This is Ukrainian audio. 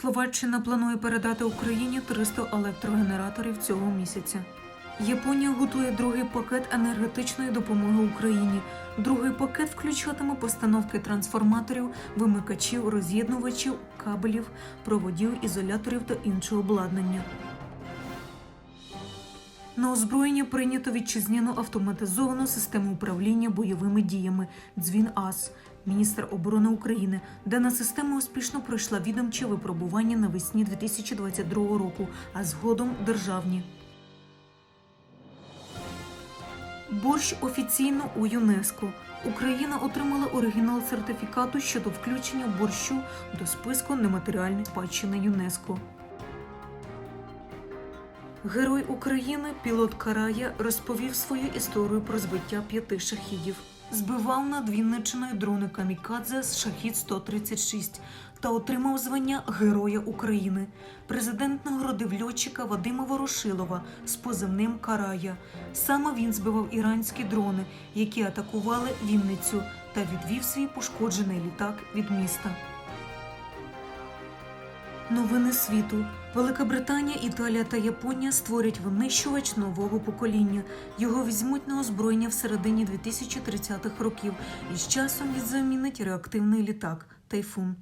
Словаччина планує передати Україні 300 електрогенераторів цього місяця. Японія готує другий пакет енергетичної допомоги Україні. Другий пакет включатиме постановки трансформаторів, вимикачів, роз'єднувачів, кабелів, проводів, ізоляторів та іншого обладнання. На озброєння прийнято вітчизняну автоматизовану систему управління бойовими діями Дзвін АС. Міністр оборони України. Дана система успішно пройшла відомче випробування навесні 2022 року, а згодом державні. Борщ офіційно у ЮНЕСКО. Україна отримала оригінал сертифікату щодо включення борщу до списку нематеріальної спадщини ЮНЕСКО. Герой України, пілот Карая, розповів свою історію про збиття п'яти шахідів. Збивав над Вінничиною дрони Камікадзе з шахід 136 та отримав звання Героя України. Президент нагородив льотчика Вадима Ворошилова з позивним Карая. Саме він збивав іранські дрони, які атакували Вінницю, та відвів свій пошкоджений літак від міста. Новини світу. Велика Британія, Італія та Японія створять винищувач нового покоління. Його візьмуть на озброєння в середині 2030-х років і з часом він замінить реактивний літак Тайфун.